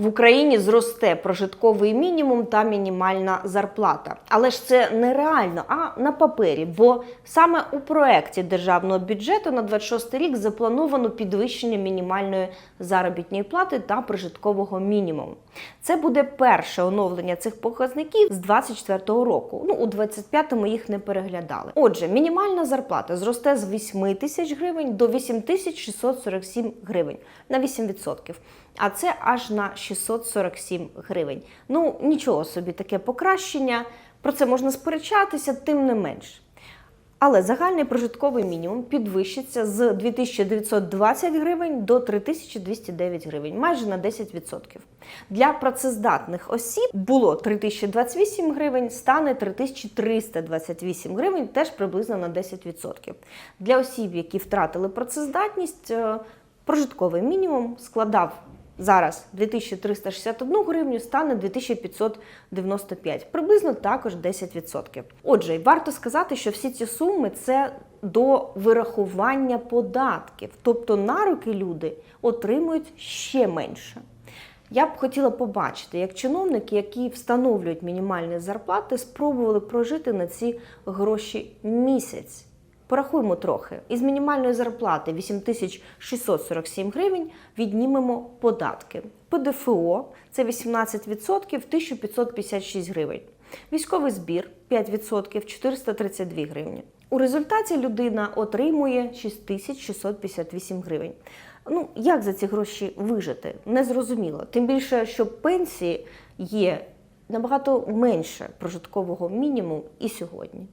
В Україні зросте прожитковий мінімум та мінімальна зарплата. Але ж це не реально, а на папері. Бо саме у проекті державного бюджету на 26 рік заплановано підвищення мінімальної заробітної плати та прожиткового мінімуму. Це буде перше оновлення цих показників з 24-го року. Ну у 25-му їх не переглядали. Отже, мінімальна зарплата зросте з 8 тисяч гривень до 8 тисяч 647 гривень на 8%. А це аж на 647 гривень. Ну нічого собі, таке покращення. Про це можна сперечатися, тим не менш. Але загальний прожитковий мінімум підвищиться з 2920 гривень до 3209 гривень, майже на 10%. Для працездатних осіб було 3028 гривень, стане 3328 гривень, теж приблизно на 10%. Для осіб, які втратили працездатність, е, прожитковий мінімум складав зараз 2361 гривню, стане 2595, приблизно також 10%. Отже, варто сказати, що всі ці суми це до вирахування податків, тобто на руки люди отримують ще менше. Я б хотіла побачити, як чиновники, які встановлюють мінімальні зарплати, спробували прожити на ці гроші місяць. Порахуємо трохи. Із мінімальної зарплати 8647 гривень віднімемо податки. ПДФО це 18% 1556 гривень. Військовий збір 5% 432 гривні. У результаті людина отримує 6658 гривень. Ну, як за ці гроші вижити? Незрозуміло. Тим більше, що пенсії є набагато менше прожиткового мінімуму і сьогодні.